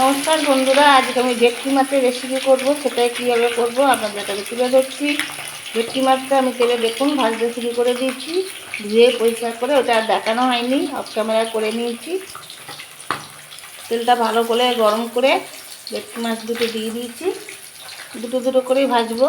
নমস্কার বন্ধুরা, আজকে আমি ভেটকি মাছের রেসিপি করব। সেটাই কীভাবে করব আপনাদের কাছে তুলে ধরছি। ভেটকি মাছটা আমি তেলে দেখুন, ভাজতে শুরু করে দিয়েছি। ধুয়ে পরিষ্কার করে ওটা আর দেখানো হয়নি অফ ক্যামেরা করে নিয়েছি। তেলটা ভালো করে গরম করে ভেটকি মাছ দুটো দিয়ে দিয়েছি। দুটো দুটো করেই ভাজবো।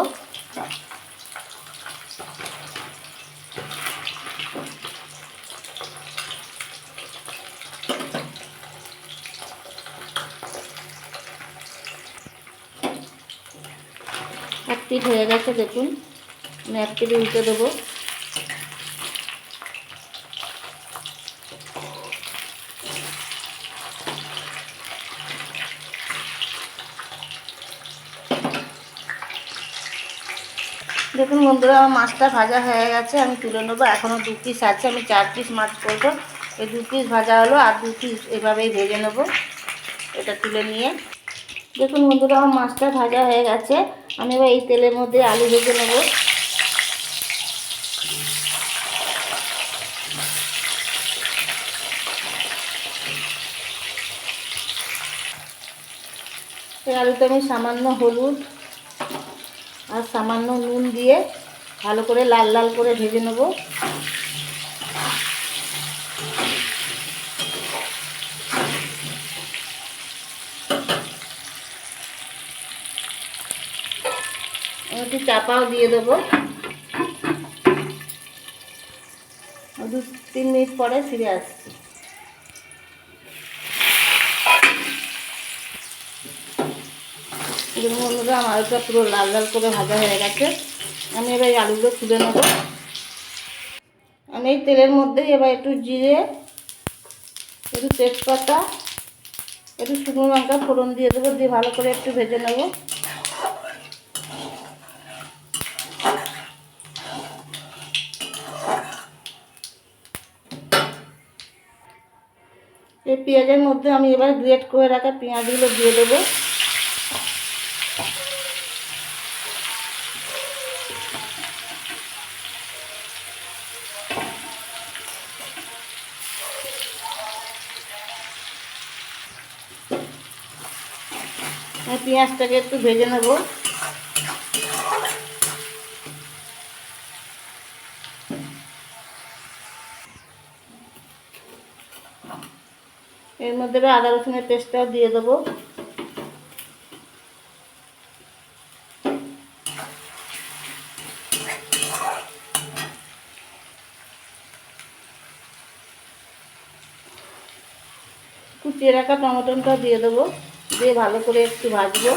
এক পিঠ হয়ে গেছে, দেখুন। আমি এক উল্টে দেবো। দেখুন বন্ধুরা, আমার মাছটা ভাজা হয়ে গেছে, আমি তুলে নেব। এখনও দু পিস আছে, আমি চার পিস মাছ করব। এই দু পিস ভাজা হলো, আর দু পিস এভাবেই ভেজে নেব। এটা তুলে নিয়ে। দেখুন বন্ধুরা, আমার মাছটা ভাজা হয়ে গেছে। আমি এবার এই তেলের মধ্যে আলু ভেজে নেব। এই আলুতে আমি সামান্য হলুদ আর সামান্য নুন দিয়ে ভালো করে লাল লাল করে ভেজে নেব। একটু চাপাও দিয়ে দেবো। দু তিন মিনিট পরে ফিরে আসছি। বন্ধুরা আলুটা পুরো লাল লাল করে ভাজা হয়ে গেছে। আমি এবার এই আলুগুলো তুলে নেব। আমি এই তেলের মধ্যে এবার একটু জিরে, একটু তেজপাতা, একটু শুকনো লঙ্কা ফোড়ন দিয়ে দেবো, দিয়ে ভালো করে একটু ভেজে নেব। এই পেঁয়াজের মধ্যে আমি এবার গ্রেট করে রাখা পেঁয়াজগুলো দিয়ে দেবো। পেঁয়াজটাকে একটু ভেজে নেব। এর মধ্যে আদা রসুনের পেস্টটাও দিয়ে দেবো। কুচিয়ে রাখা টমেটোটা দিয়ে দেবো। দিয়ে ভালো করে একটু ভাজবো।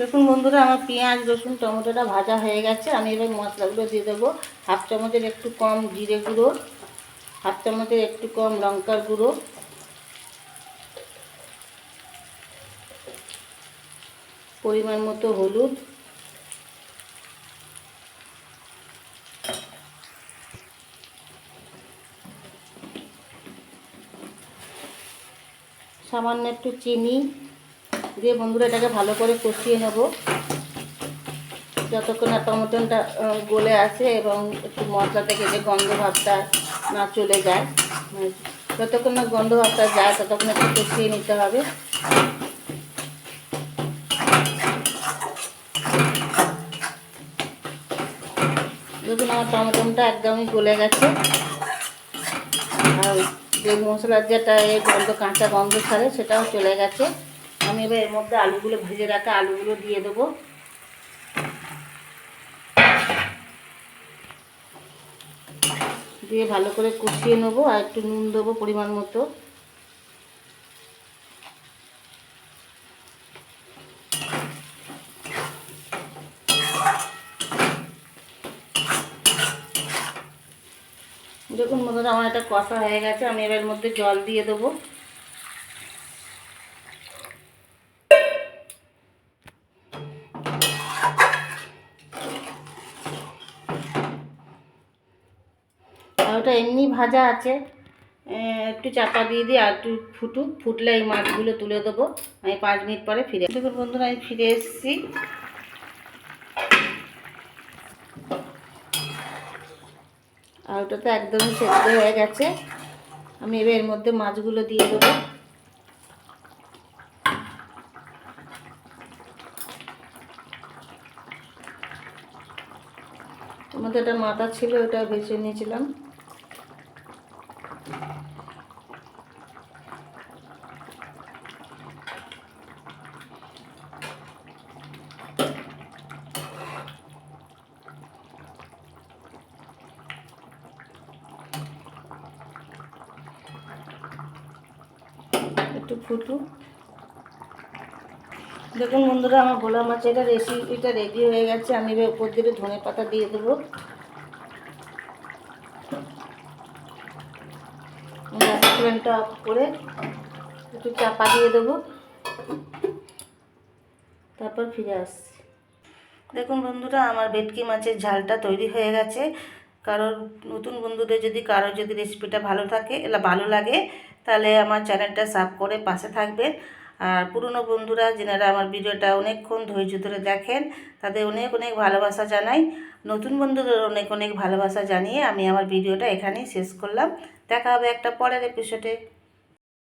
দেখুন বন্ধুরা, আমার পেঁয়াজ, রসুন, টমেটোটা ভাজা হয়ে গেছে। আমি এবার মশলাগুলো দিয়ে দেবো। হাফ চামচের একটু কম জিরে গুঁড়ো, হাফ চামচের একটু কম লঙ্কার গুঁড়ো। পরিমাণ মতো হলুদ। সামান্য একটু চিনি। দিয়ে বন্ধুরা এটাকে ভালো করে কষিয়ে নেব। যতক্ষণ না টমেটোটা গলে আসে এবং একটু মশলা থেকে যে গন্ধ ভাবটা না চলে যায়। মানে যতক্ষণ না গন্ধ ভাবটা যায়, ততক্ষণ একটু কষিয়ে নিতে হবে। দেখুন আমার টমেটোটা একদমই গলে গেছে। আর যে মশলার যেটা এই গন্ধ, কাঁচা গন্ধ ছাড়ে, সেটাও চলে গেছে। আমি এবার এর মধ্যে আলুগুলো ভেজে রাখা আলুগুলো দিয়ে দেবো। দিয়ে ভালো করে কষিয়ে নেব আর একটু নুন দেবো পরিমাণ মতো। দেখুন বন্ধুরা, আমার একটা কষা হয়ে গেছে, আমি এবার মধ্যে জল দিয়ে দেবো। ওটা এমনি ভাজা আছে। একটু চাপা দিয়ে দিয়ে আর একটু ফুটুক। ফুটলে এই মাছগুলো তুলে দেবো। আমি পাঁচ মিনিট পরে ফিরে দেখুন বন্ধুরা, আমি ফিরে এসেছি। আর ওটা তো একদমই সেদ্ধ হয়ে গেছে। আমি এবার এর মধ্যে মাছগুলো দিয়ে দেবো। তোমাদের একটা মাথা ছিল, ওটা বেছে নিয়েছিলাম। একটু ফুটু দেখুন বন্ধুরা, আমার ভোলা মাছ মাছের রেসিপিটা রেডি হয়ে গেছে। আমি এবার উপর দিয়ে ধনে পাতা দিয়ে দেবো। ফ্লেমটা অফ করে একটু চাপা দিয়ে দেবো। তারপর ফিরে আসছি। দেখুন বন্ধুরা, আমার ভেটকি মাছের ঝালটা তৈরি হয়ে গেছে। কারোর নতুন বন্ধুদের যদি কারও যদি রেসিপিটা ভালো থাকে ভালো লাগে, তাহলে আমার চ্যানেলটা সাব করে পাশে থাকবেন। আর পুরনো বন্ধুরা যেনারা আমার ভিডিওটা অনেকক্ষণ ধৈর্য ধরে দেখেন, তাদের অনেক অনেক ভালোবাসা জানাই। নতুন বন্ধুদের অনেক অনেক ভালোবাসা জানিয়ে আমি আমার ভিডিওটা এখানেই শেষ করলাম। দেখা হবে একটা পরের এপিসোডে